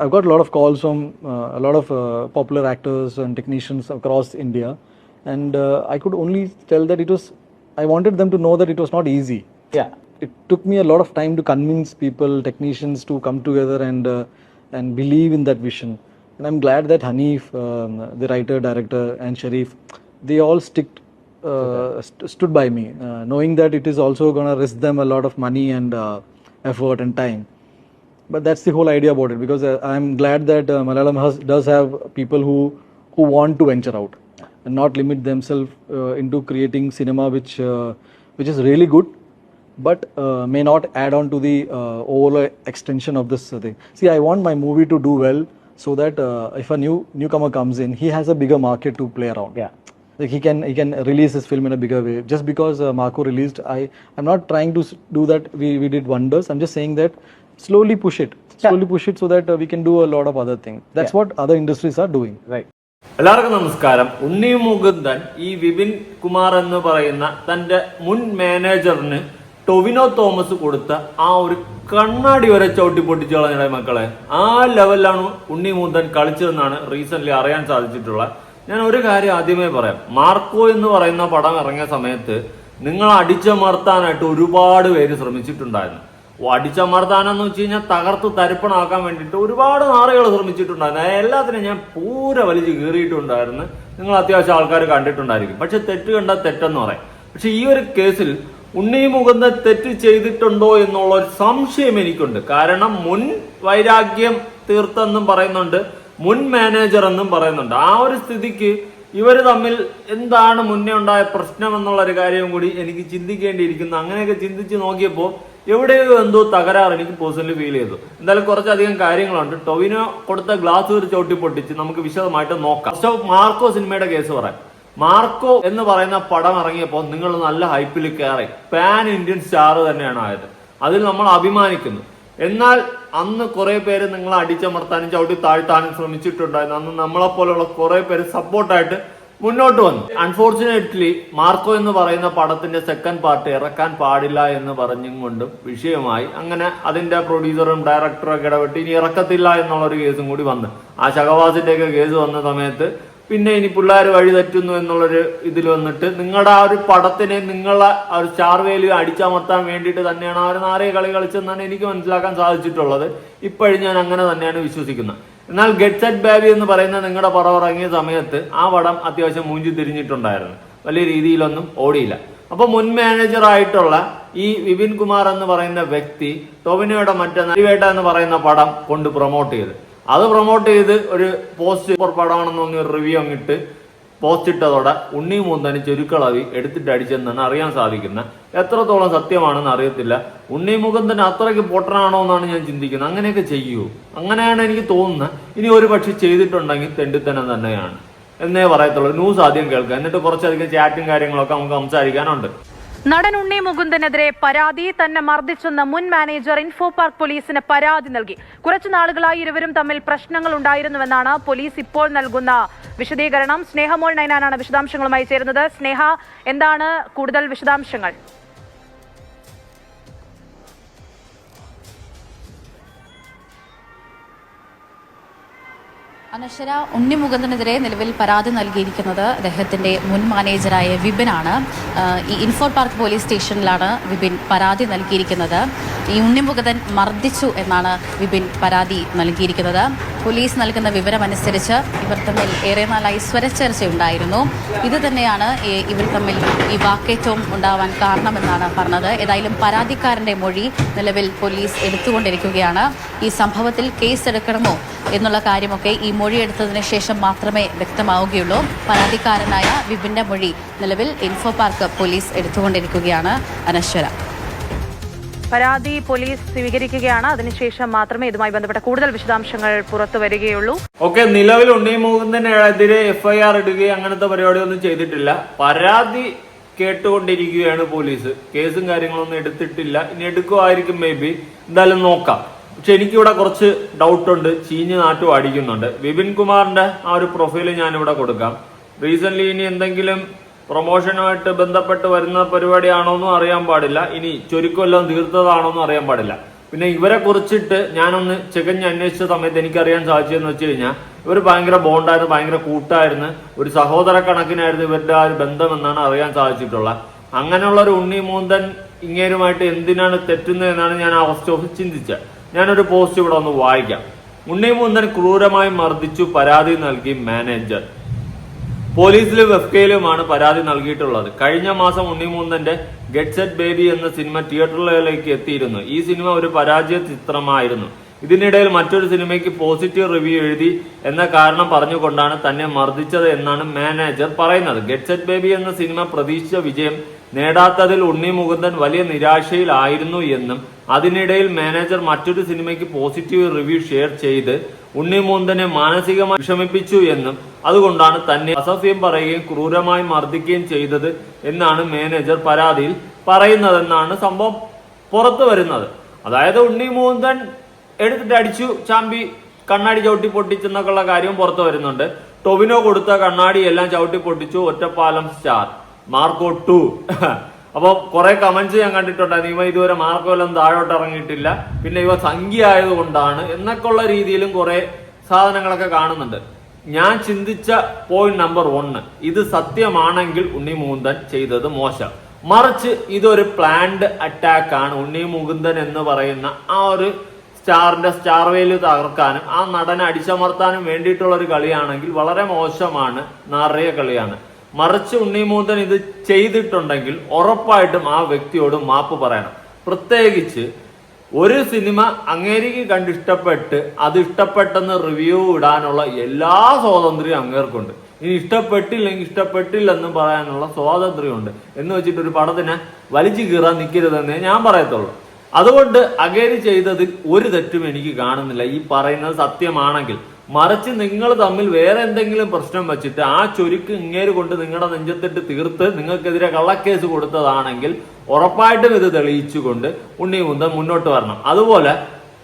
I've got a lot of calls from uh, a lot of uh, popular actors and technicians across India, and uh, I could only tell that it was. I wanted them to know that it was not easy. Yeah. It took me a lot of time to convince people, technicians, to come together and uh, and believe in that vision. And I'm glad that Hanif, um, the writer, director, and Sharif, they all stick, uh, st- stood by me, uh, knowing that it is also going to risk them a lot of money and uh, effort and time but that's the whole idea about it because uh, i'm glad that uh, malayalam has, does have people who who want to venture out and not limit themselves uh, into creating cinema which uh, which is really good but uh, may not add on to the uh, overall extension of this thing. See i want my movie to do well so that uh, if a new newcomer comes in he has a bigger market to play around. Yeah. like he can he can release his film in a bigger way. Just because uh, marco released i i'm not trying to do that we, we did wonders. I'm just saying that slowly push it. Slowly push it so that uh, we can do a lot of other things that's what other industries are doing. Right. എല്ലാവർക്കും നമസ്കാരം. ഉണ്ണി മുകുന്ദൻ ഈ വിപിൻ കുമാർ എന്ന് പറയുന്ന തന്റെ മുൻ മാനേജറിന് ടൊവിനോ തോമസ് കൊടുത്ത ആ ഒരു കണ്ണാടി വരെ ചവിട്ടി പൊട്ടിച്ചു കളഞ്ഞ മക്കളെ. ആ ലെവലിലാണ് ഉണ്ണി മുകുന്ദൻ കളിച്ചതെന്നാണ് റീസെന്റ് അറിയാൻ സാധിച്ചിട്ടുള്ളത്. ഞാൻ ഒരു കാര്യം ആദ്യമേ പറയാം. മാർക്കോ എന്ന് പറയുന്ന പടം ഇറങ്ങിയ സമയത്ത് നിങ്ങൾ അടിച്ചമർത്താനായിട്ട് ഒരുപാട് പേര് ശ്രമിച്ചിട്ടുണ്ടായിരുന്നു. അടിച്ചമർത്താനെന്ന് വെച്ച് കഴിഞ്ഞാൽ തകർത്ത് തരിപ്പണമാക്കാൻ വേണ്ടിയിട്ട് ഒരുപാട് നാറുകൾ ശ്രമിച്ചിട്ടുണ്ടായിരുന്നു എല്ലാത്തിനും ഞാൻ പൂര വലിച്ച് കീറിയിട്ടുണ്ടായിരുന്നു. നിങ്ങൾ അത്യാവശ്യം ആൾക്കാർ കണ്ടിട്ടുണ്ടായിരിക്കും. പക്ഷെ തെറ്റ് കണ്ട തെറ്റെന്ന് പറയാം. പക്ഷെ ഈ ഒരു കേസിൽ ഉണ്ണി മുകുന്ദ തെറ്റ് ചെയ്തിട്ടുണ്ടോ എന്നുള്ള ഒരു സംശയം എനിക്കുണ്ട്. കാരണം മുൻ വൈരാഗ്യം തീർത്തെന്നും പറയുന്നുണ്ട് മുൻ മാനേജർ എന്നും പറയുന്നുണ്ട്. ആ ഒരു സ്ഥിതിക്ക് ഇവർ തമ്മിൽ എന്താണ് മുന്നേ ഉണ്ടായ പ്രശ്നം എന്നുള്ള ഒരു കാര്യവും കൂടി എനിക്ക് ചിന്തിക്കേണ്ടിയിരിക്കുന്നു. അങ്ങനെയൊക്കെ ചിന്തിച്ച് നോക്കിയപ്പോൾ എവിടെയോ എന്തോ തകരാറ് എനിക്ക് പേഴ്സണലി ഫീൽ ചെയ്തു. എന്തായാലും കുറച്ചധികം കാര്യങ്ങളുണ്ട്. ടൊവിനോ കൊടുത്ത ഗ്ലാസ് ഒരു ചവിട്ടി പൊട്ടിച്ച് നമുക്ക് വിശദമായിട്ട് നോക്കാം. ഫസ്റ്റ് ഓഫ് മാർക്കോ സിനിമയുടെ കേസ് പറയാം. മാർക്കോ എന്ന് പറയുന്ന പടം ഇറങ്ങിയപ്പോൾ നിങ്ങൾ നല്ല ഹൈപ്പിൽ കയറി പാൻ ഇന്ത്യൻ സ്റ്റാർ തന്നെയാണ് ആയത്. അതിൽ നമ്മൾ അഭിമാനിക്കുന്നു. എന്നാൽ അന്ന് കുറെ പേര് നിങ്ങളെ അടിച്ചമർത്താനും ചവിട്ടി താഴ്ത്താനും ശ്രമിച്ചിട്ടുണ്ടായിരുന്നു. അന്ന് നമ്മളെ പോലെയുള്ള കുറെ പേര് സപ്പോർട്ടായിട്ട് മുന്നോട്ട് വന്നു. അൺഫോർച്ചുനേറ്റ്ലി മാർക്കോ എന്ന് പറയുന്ന പടത്തിന്റെ സെക്കൻഡ് പാർട്ട് ഇറക്കാൻ പാടില്ല എന്ന് പറഞ്ഞും കൊണ്ടും വിഷയമായി. അങ്ങനെ അതിന്റെ പ്രൊഡ്യൂസറും ഡയറക്ടറും ഒക്കെ ഇടപെട്ട് ഇനി ഇറക്കത്തില്ല എന്നുള്ള ഒരു കേസും കൂടി വന്നു. ആ ശകവാസിന്റെ ഒക്കെ കേസ് വന്ന സമയത്ത് പിന്നെ ഇനി പിള്ളേർ വഴി തെറ്റുന്നു എന്നുള്ളൊരു ഇതിൽ വന്നിട്ട് നിങ്ങളുടെ ആ ഒരു പടത്തിനെ നിങ്ങളെ ആ ഒരു സ്റ്റാർ അടിച്ചമർത്താൻ വേണ്ടിയിട്ട് തന്നെയാണ് ആ ഒരു നാറിയ കളി കളിച്ചെന്നാണ് എനിക്ക് മനസ്സിലാക്കാൻ സാധിച്ചിട്ടുള്ളത്. ഇപ്പോഴും ഞാൻ അങ്ങനെ തന്നെയാണ് വിശ്വസിക്കുന്നത്. എന്നാൽ ഗെറ്റ് സെറ്റ് ബാബി എന്ന് പറയുന്ന നിങ്ങളുടെ പടം ഇറങ്ങിയ സമയത്ത് ആ പടം അത്യാവശ്യം മൂഞ്ചി തിരിഞ്ഞിട്ടുണ്ടായിരുന്നു. വലിയ രീതിയിലൊന്നും ഓടിയില്ല. അപ്പൊ മുൻ മാനേജർ ആയിട്ടുള്ള ഈ വിപിൻ കുമാർ എന്ന് പറയുന്ന വ്യക്തി ടോവിനോയുടെ മറ്റേ നരിവേട്ട എന്ന് പറയുന്ന പടം കൊണ്ട് പ്രൊമോട്ട് ചെയ്ത്. അത് പ്രൊമോട്ട് ചെയ്ത് ഒരു പോസ്റ്റ് പടമാണെന്ന് തോന്നി ഒരു റിവ്യൂ അങ്ങിട്ട് പോസ്റ്റ് ഇട്ടതോടെ ഉണ്ണി മൂന്തന് ചുരുക്കളവി എടുത്തിട്ട് അടിച്ചെന്നാണ് അറിയാൻ സാധിക്കുന്നത്. എത്രത്തോളം സത്യമാണെന്ന് അറിയത്തില്ല. ഉണ്ണി മുകുന്ദൻ അത്രയ്ക്ക് പൊട്ടനാണോ എന്നാണ് ഞാൻ ചിന്തിക്കുന്നത്. അങ്ങനെയൊക്കെ ചെയ്യൂ. അങ്ങനെയാണ് എനിക്ക് തോന്നുന്നത്. ഇനി ഒരു പക്ഷെ ചെയ്തിട്ടുണ്ടെങ്കിൽ തെണ്ടിത്തനം തന്നെയാണ്. എന്നേ പറയത്തുള്ളൂ. ന്യൂസ് ആദ്യം കേൾക്കുക. എന്നിട്ട് കുറച്ചധികം ചാറ്റും കാര്യങ്ങളൊക്കെ നമുക്ക് സംസാരിക്കാനുണ്ട്. നടൻ ഉണ്ണി മുകുന്ദനെതിരെ പരാതി തന്നെ മർദ്ദിച്ചെന്ന മുൻ മാനേജർ ഇൻഫോ പാർക്ക് പോലീസിന് പരാതി നൽകി. കുറച്ചു നാളുകളായി ഇരുവരും തമ്മിൽ പ്രശ്നങ്ങൾ ഉണ്ടായിരുന്നുവെന്നാണ് പോലീസ് ഇപ്പോൾ നൽകുന്ന വിശദീകരണം. സ്നേഹമോൾ നൈനാനാണ് വിശദാംശങ്ങളുമായി ചേരുന്നത്. സ്നേഹ എന്താണ് കൂടുതൽ വിശദാംശങ്ങൾ? അനശ്വര ഉണ്ണിമുകുന്ദനെതിരെ നിലവിൽ പരാതി നൽകിയിരിക്കുന്നത് അദ്ദേഹത്തിന്റെ മുൻ മാനേജറായ വിപിനാണ്. ഈ ഇൻഫോ പാർക്ക് പോലീസ് സ്റ്റേഷനിലാണ് വിപിൻ പരാതി നൽകിയിരിക്കുന്നത്. ഈ ഉണ്ണിമുകുന്ദൻ മർദ്ദിച്ചു എന്നാണ് വിപിൻ പരാതി നൽകിയിരിക്കുന്നത്. പോലീസ് നൽകുന്ന വിവരമനുസരിച്ച് ഇവർ തമ്മിൽ ഏറെ നാളായി സ്വരച്ചേർച്ചയുണ്ടായിരുന്നു. ഇത് തന്നെയാണ് ഇവർ തമ്മിൽ ഈ വാക്കേറ്റവും ഉണ്ടാവാൻ കാരണമെന്നാണ് പറഞ്ഞത്. ഏതായാലും പരാതിക്കാരന്റെ മൊഴി നിലവിൽ പോലീസ് എടുത്തുകൊണ്ടിരിക്കുകയാണ്. ഈ സംഭവത്തിൽ കേസ് എടുക്കണമോ എന്നുള്ള കാര്യമൊക്കെ ഈ മൊഴി എടുത്തതിന് ശേഷം മാത്രമേ വ്യക്തമാവുകയുള്ളൂ. പരാതിക്കാരനായ വിപിന്റെ മൊഴി നിലവിൽ ഇൻഫോ പാർക്ക് പോലീസ് എടുത്തുകൊണ്ടിരിക്കുകയാണ്. അനശ്വര. പരാതി പോലീസ് സ്വീകരിക്കുകയാണ്. അതിനുശേഷം മാത്രമേ ഇതുമായി ബന്ധപ്പെട്ട കൂടുതൽ വിശദാംശങ്ങൾ പുറത്തു വരികയുള്ളൂ. ഓക്കെ നിലവിൽ ഉണ്ണി മുകുന്ദനെതിരെ എഫ്ഐആർ ഇടുകയും അങ്ങനത്തെ പരിപാടിയൊന്നും ചെയ്തിട്ടില്ല. പരാതി കേട്ടുകൊണ്ടിരിക്കുകയാണ് പോലീസ്. കേസും കാര്യങ്ങളൊന്നും എടുത്തിട്ടില്ല. ഇനി എടുക്കുമായിരിക്കും മേ ബി എന്തായാലും നോക്കാം. പക്ഷെ എനിക്കിവിടെ കുറച്ച് ഡൗട്ട് ഉണ്ട്. ചീഞ്ഞ് നാട്ടും അടിക്കുന്നുണ്ട്. വിപിൻ കുമാറിന്റെ ആ ഒരു പ്രൊഫൈൽ ഞാൻ ഇവിടെ കൊടുക്കാം. റീസെന്റ് ഇനി എന്തെങ്കിലും പ്രൊമോഷനുമായിട്ട് ബന്ധപ്പെട്ട് വരുന്ന പരിപാടിയാണോന്നും അറിയാൻ പാടില്ല. ഇനി ചുരുക്കമെല്ലാം തീർത്തതാണോന്നും അറിയാൻ പാടില്ല. പിന്നെ ഇവരെ കുറിച്ചിട്ട് ഞാനൊന്ന് ചികഞ്ഞ് അന്വേഷിച്ച സമയത്ത് എനിക്കറിയാൻ സാധിച്ചതെന്ന് വെച്ച് കഴിഞ്ഞാൽ ഇവർ ഭയങ്കര ബോണ്ടായിരുന്നു ഭയങ്കര കൂട്ടായിരുന്നു. ഒരു സഹോദര കണക്കിനായിരുന്നു ഇവരുടെ ആ ഒരു ബന്ധമെന്നാണ് അറിയാൻ സാധിച്ചിട്ടുള്ളത് അങ്ങനെയുള്ള ഒരു ഉണ്ണി മൂന്തൻ ഇങ്ങേരുമായിട്ട് എന്തിനാണ് തെറ്റുന്നത് എന്നാണ് ഞാൻ ആ ഫസ്റ്റ് ഓഫീസ് ചിന്തിച്ചത് ഞാനൊരു പോസ്റ്റ് ഇവിടെ ഒന്ന് വായിക്കാം. ഉണ്ണി മൂന്തൻ ക്രൂരമായി മർദ്ദിച്ചു പരാതി നൽകി മാനേജർ. പോലീസിലും വെഫ്കയിലുമാണ് പരാതി നൽകിയിട്ടുള്ളത്. കഴിഞ്ഞ മാസം ഉണ്ണിമൂന്നന്റെ ഗെറ്റ് സെറ്റ് ബേബി എന്ന സിനിമ തിയേറ്ററുകളിലേക്ക് എത്തിയിരുന്നു. ഈ സിനിമ ഒരു പരാജയ ചിത്രമായിരുന്നു. ഇതിനിടയിൽ മറ്റൊരു സിനിമയ്ക്ക് പോസിറ്റീവ് റിവ്യൂ എഴുതി എന്ന കാരണം പറഞ്ഞുകൊണ്ടാണ് തന്നെ മർദ്ദിച്ചത് എന്നാണ് മാനേജർ പറയുന്നത്. ഗെറ്റ് സെറ്റ് ബേബി എന്ന സിനിമ പ്രതീക്ഷിച്ച വിജയം നേടാത്തതിൽ ഉണ്ണി മുകുന്ദൻ വലിയ നിരാശയിലായിരുന്നു എന്നും അതിനിടയിൽ മാനേജർ മറ്റൊരു സിനിമയ്ക്ക് പോസിറ്റീവ് റിവ്യൂ ഷെയർ ചെയ്ത് ഉണ്ണി മുകുന്ദനെ മാനസികമായി വിഷമിപ്പിച്ചു എന്നും അതുകൊണ്ടാണ് തന്നെ അസഫ്യം പറയുകയും ക്രൂരമായി മർദ്ദിക്കുകയും ചെയ്തത് എന്നാണ് മാനേജർ പരാതിയിൽ പറയുന്നതെന്നാണ് സംഭവം പുറത്തു വരുന്നത്. അതായത് ഉണ്ണി മുകുന്ദൻ എടുത്തിട്ട് അടിച്ചു ചാമ്പി കണ്ണാടി ചവിട്ടി പൊട്ടിച്ചെന്നൊക്കെയുള്ള കാര്യം പുറത്തു വരുന്നുണ്ട്. ടൊവിനോ കൊടുത്ത കണ്ണാടി എല്ലാം ചവിട്ടി പൊട്ടിച്ചു ഒറ്റപ്പാലം സ്റ്റാർ. Marco to. അപ്പൊ കുറെ കമന്റ്സ് ഞാൻ കണ്ടിട്ടുണ്ടായിരുന്നു. ഇവ ഇതുവരെ മാർക്കോലൊന്നും താഴോട്ട് ഇറങ്ങിയിട്ടില്ല. പിന്നെ ഇവ സംഖ്യ ആയതുകൊണ്ടാണ് എന്നൊക്കെ ഉള്ള രീതിയിലും കുറെ സാധനങ്ങളൊക്കെ കാണുന്നുണ്ട്. ഞാൻ ചിന്തിച്ച പോയിന്റ് നമ്പർ ഒന്ന് ഇത് സത്യമാണെങ്കിൽ ഉണ്ണി മുകുന്ദൻ ചെയ്തത് മോശം. മറിച്ച് ഇതൊരു പ്ലാൻഡ് അറ്റാക്ക് ആണ്. ഉണ്ണി മുകുന്ദൻ എന്ന് പറയുന്ന ആ ഒരു സ്റ്റാറിന്റെ സ്റ്റാർ വേൽ തകർക്കാനും ആ നടനെ അടിച്ചമർത്താനും വേണ്ടിയിട്ടുള്ള ഒരു കളിയാണെങ്കിൽ വളരെ മോശമാണ്. നാറിയ കളിയാണ്. മറിച്ച് ഉണ്ണിമൂന്തൻ ഇത് ചെയ്തിട്ടുണ്ടെങ്കിൽ ഉറപ്പായിട്ടും ആ വ്യക്തിയോട് മാപ്പ് പറയണം. പ്രത്യേകിച്ച് ഒരു സിനിമ അങ്ങേരിക്ക് കണ്ടിഷ്ടപ്പെട്ട് അത് ഇഷ്ടപ്പെട്ടെന്ന് റിവ്യൂ ഇടാനുള്ള എല്ലാ സ്വാതന്ത്ര്യവും അങ്ങേർക്കുണ്ട്. ഇനി ഇഷ്ടപ്പെട്ടില്ലെങ്കിൽ ഇഷ്ടപ്പെട്ടില്ലെന്ന് പറയാനുള്ള സ്വാതന്ത്ര്യമുണ്ട്. എന്ന് വെച്ചിട്ട് ഒരു പടത്തിനെ വലിച്ചു കീറാൻ നിൽക്കരുതെന്നേ ഞാൻ പറയത്തുള്ളൂ. അതുകൊണ്ട് അഗേരി ചെയ്തതിൽ ഒരു തെറ്റും എനിക്ക് കാണുന്നില്ല. ഈ പറയുന്നത് സത്യമാണെങ്കിൽ മറിച്ച് നിങ്ങൾ തമ്മിൽ വേറെ എന്തെങ്കിലും പ്രശ്നം വെച്ചിട്ട് ആ ചുരുക്ക് ഇങ്ങേര് കൊണ്ട് നിങ്ങളുടെ നെഞ്ചത്തിട്ട് തീർത്ത് നിങ്ങൾക്കെതിരെ കള്ളക്കേസ് കൊടുത്തതാണെങ്കിൽ ഉറപ്പായിട്ടും ഇത് തെളിയിച്ചുകൊണ്ട് ഉണ്ണി മുന്ത മുന്നോട്ട് വരണം. അതുപോലെ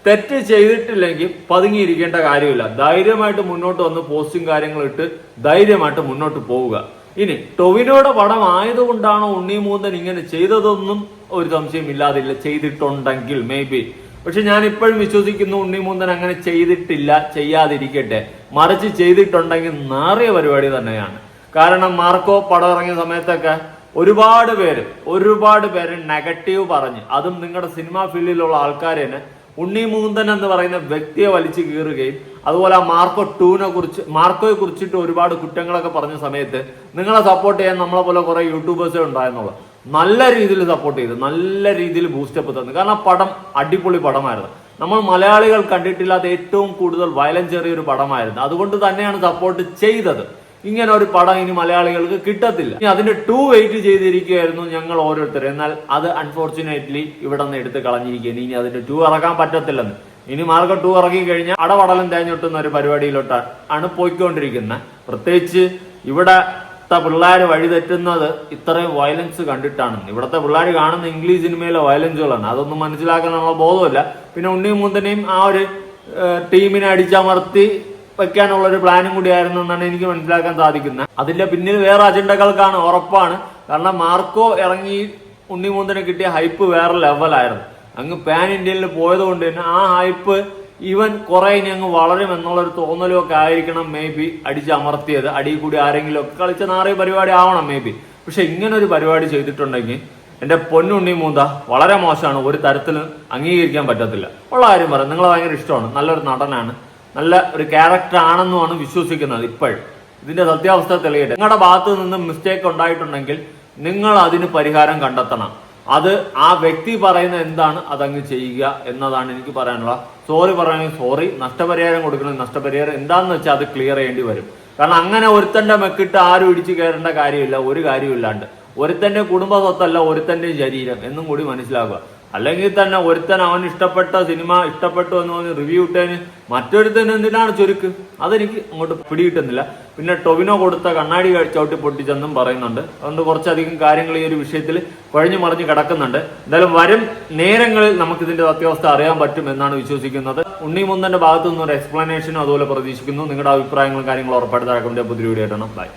തെറ്റ് ചെയ്തിട്ടില്ലെങ്കിൽ പതുങ്ങിയിരിക്കേണ്ട കാര്യമില്ല. ധൈര്യമായിട്ട് മുന്നോട്ട് വന്ന് പോസ്റ്റും കാര്യങ്ങളും ഇട്ട് ധൈര്യമായിട്ട് മുന്നോട്ട് പോവുക. ഇനി ടൊവിനോയുടെ പടം ആയതുകൊണ്ടാണോ ഉണ്ണി മൂന്തൻ ഇങ്ങനെ ചെയ്തതൊന്നും ഒരു സംശയം ഇല്ലാതില്ല ചെയ്തിട്ടുണ്ടെങ്കിൽ മേ ബി പക്ഷെ ഞാൻ ഇപ്പോഴും വിശ്വസിക്കുന്നു ഉണ്ണിമൂന്തൻ അങ്ങനെ ചെയ്തിട്ടില്ല ചെയ്യാതിരിക്കട്ടെ. മറിച്ച് ചെയ്തിട്ടുണ്ടെങ്കിൽ നാറിയ പരിപാടി തന്നെയാണ്. കാരണം മാർക്കോ പടം ഇറങ്ങിയ സമയത്തൊക്കെ ഒരുപാട് പേര് ഒരുപാട് പേര് നെഗറ്റീവ് പറഞ്ഞ് അതും നിങ്ങളുടെ സിനിമാ ഫീൽഡിലുള്ള ആൾക്കാർ തന്നെ ഉണ്ണി മൂന്തൻ എന്ന് പറയുന്ന വ്യക്തിയെ വലിച്ചു കീറുകയും അതുപോലെ ആ മാർക്കോ ടൂനെ കുറിച്ച് മാർക്കോയെ കുറിച്ചിട്ട് ഒരുപാട് കുറ്റങ്ങളൊക്കെ പറഞ്ഞ സമയത്ത് നിങ്ങളെ സപ്പോർട്ട് ചെയ്യാൻ നമ്മളെ പോലെ കുറെ യൂട്യൂബേഴ്സേ ഉണ്ടായിരുന്നുള്ളൂ നല്ല രീതിയിൽ സപ്പോർട്ട് ചെയ്തു നല്ല രീതിയിൽ ബൂസ്റ്റപ്പ് തന്നു. കാരണം പടം അടിപൊളി പടമായിരുന്നു. നമ്മൾ മലയാളികൾ കണ്ടിട്ടില്ലാത്ത ഏറ്റവും കൂടുതൽ വയലൻസ് ചെറിയൊരു പടമായിരുന്നു. അതുകൊണ്ട് തന്നെയാണ് സപ്പോർട്ട് ചെയ്തത്. ഇങ്ങനെ ഒരു പടം ഇനി മലയാളികൾക്ക് കിട്ടത്തില്ല. ഇനി അതിന്റെ ടു വെയിറ്റ് ചെയ്തിരിക്കുകയായിരുന്നു ഞങ്ങൾ ഓരോരുത്തർ എന്നാൽ അത് അൺഫോർച്ചുനേറ്റ്ലി ഇവിടെ നിന്ന് എടുത്ത് കളഞ്ഞിരിക്കുകയാണ്. ഇനി അതിന്റെ ടു ഇറക്കാൻ പറ്റത്തില്ലെന്ന്. ഇനി മാർഗം ടു ഇറക്കി കഴിഞ്ഞാൽ അടവടലം തേഞ്ഞൊട്ടുന്ന ഒരു പരിപാടിയിലോട്ട് ആണ് പോയിക്കൊണ്ടിരിക്കുന്നത്. പ്രത്യേകിച്ച് ഇവിടെ പിള്ളേർ വഴിതെറ്റുന്നത് ഇത്രയും വയലൻസ് കണ്ടിട്ടാണ്. ഇവിടുത്തെ പിള്ളേർ കാണുന്ന ഇംഗ്ലീഷ് സിനിമയിലെ വയലൻസുകളാണ് അതൊന്നും മനസ്സിലാക്കാനുള്ള ബോധമില്ല പിന്നെ ഉണ്ണി മുന്തനെയും ആ ഒരു ടീമിനെ അടിച്ചമർത്തി വെക്കാനുള്ള ഒരു പ്ലാനും കൂടിയായിരുന്നു എന്നാണ് എനിക്ക് മനസ്സിലാക്കാൻ സാധിക്കുന്നത്. അതിന്റെ പിന്നിൽ വേറെ അജണ്ടകൾക്കാണ് ഉറപ്പാണ്. കാരണം മാർക്കോ ഇറങ്ങി ഉണ്ണിമൂന്തനെ കിട്ടിയ ഹൈപ്പ് വേറെ ലെവലായിരുന്നു അങ്ങ് പാൻ ഇന്ത്യയിൽ പോയത് കൊണ്ട് തന്നെ ആ ഹൈപ്പ് ഇവൻ കുറെ ഇനി അങ്ങ് വളരും എന്നുള്ളൊരു തോന്നലും ഒക്കെ ആയിരിക്കണം മേ ബി അടിച്ചമർത്തിയത്. അടിയിൽ കൂടി ആരെങ്കിലും ഒക്കെ കളിച്ച നാറിയ പരിപാടി ആവണം മേ ബി പക്ഷെ ഇങ്ങനെ ഒരു പരിപാടി ചെയ്തിട്ടുണ്ടെങ്കിൽ എന്റെ പൊന്നുണ്ണി മൂന്ത വളരെ മോശമാണ്. ഒരു തരത്തിലും അംഗീകരിക്കാൻ പറ്റത്തില്ല. ഉള്ള കാര്യം പറയാം നിങ്ങളെ ഭയങ്കര ഇഷ്ടമാണ്. നല്ലൊരു നടനാണ്. നല്ല ഒരു ക്യാരക്ടർ ആണെന്നുമാണ് വിശ്വസിക്കുന്നത് ഇപ്പോഴും. ഇതിന്റെ സത്യാവസ്ഥ തെളിയട്ടെ. നിങ്ങളുടെ ഭാഗത്ത് നിന്ന് മിസ്റ്റേക്ക് ഉണ്ടായിട്ടുണ്ടെങ്കിൽ നിങ്ങൾ അതിന് പരിഹാരം കണ്ടെത്തണം. അത് ആ വ്യക്തി പറയുന്ന എന്താണ്? അതങ്ങ് ചെയ്യുക എന്നതാണ് എനിക്ക് പറയാനുള്ള സോറി പറയണമെങ്കിൽ സോറി നഷ്ടപരിഹാരം കൊടുക്കണമെങ്കിൽ നഷ്ടപരിഹാരം എന്താണെന്ന് വെച്ചാൽ അത് ക്ലിയർ ചെയ്യേണ്ടി വരും. കാരണം അങ്ങനെ ഒരുത്തന്റെ മെക്കിട്ട് ആരും ഇടിച്ചു കയറേണ്ട കാര്യമില്ല ഒരു കാര്യമില്ലാണ്ട് ഒരുത്തന്റെ കുടുംബ സ്വത്തല്ല ഒരുത്തന്റെ ശരീരം എന്നും കൂടി മനസ്സിലാക്കുക. അല്ലെങ്കിൽ തന്നെ ഒരുത്തൻ അവൻ ഇഷ്ടപ്പെട്ട സിനിമ ഇഷ്ടപ്പെട്ടു എന്ന് പറഞ്ഞ് റിവ്യൂ ഇട്ടതിന് മറ്റൊരുത്തൻ എന്തിനാണ് ചുരുക്ക്? അതെനിക്ക് അങ്ങോട്ട് പിടികിട്ടുന്നില്ല. പിന്നെ ടൊവിനോ കൊടുത്ത കണ്ണാടി കഴിച്ചോട്ടി പൊട്ടിച്ചെന്നും പറയുന്നുണ്ട്. അതുകൊണ്ട് കുറച്ചധികം കാര്യങ്ങൾ ഈ ഒരു വിഷയത്തിൽ കുഴഞ്ഞു മറിഞ്ഞ് കിടക്കുന്നുണ്ട്. എന്തായാലും വരും നേരങ്ങളിൽ നമുക്ക് ഇതിന്റെ സത്യാവസ്ഥ അറിയാൻ പറ്റും എന്നാണ് വിശ്വസിക്കുന്നത്. ഉണ്ണിമുന്തന്റെ ഭാഗത്തു നിന്നൊരു എക്സ്പ്ലനേഷനും അതുപോലെ പ്രതീക്ഷിക്കുന്നു. നിങ്ങളുടെ അഭിപ്രായങ്ങളും കാര്യങ്ങളും ഉറപ്പായിട്ട് താഴെ പുതിയ വീഡിയോ ആയിട്ടാണ് ബൈ